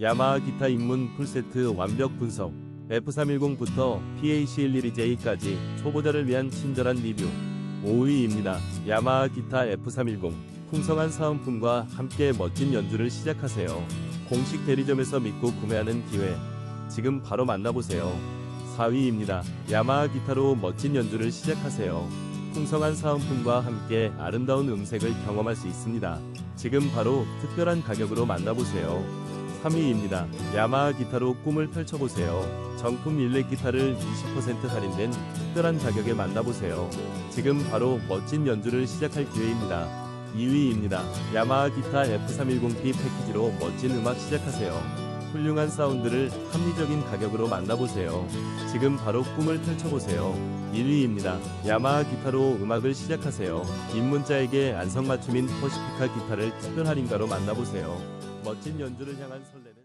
야마하 기타 입문 풀세트 완벽 분석 F310부터 PAC11EJ까지 초보자를 위한 친절한 리뷰 5위입니다. 야마하 기타 F310 풍성한 사은품과 함께 멋진 연주를 시작하세요. 공식 대리점에서 믿고 구매하는 기회 지금 바로 만나보세요. 4위입니다. 야마하 기타로 멋진 연주를 시작하세요. 풍성한 사은품과 함께 아름다운 음색을 경험할 수 있습니다. 지금 바로 특별한 가격으로 만나보세요. 3위입니다. 야마하 기타로 꿈을 펼쳐보세요. 정품 일렉 기타를 20% 할인된 특별한 가격에 만나보세요. 지금 바로 멋진 연주를 시작할 기회입니다. 2위입니다. 야마하 기타 F310P 패키지로 멋진 음악 시작하세요. 훌륭한 사운드를 합리적인 가격으로 만나보세요. 지금 바로 꿈을 펼쳐보세요. 1위입니다. 야마하 기타로 음악을 시작하세요. 입문자에게 안성맞춤인 퍼시피카 기타를 특별 할인가로 만나보세요. 멋진 연주를 향한 설렘.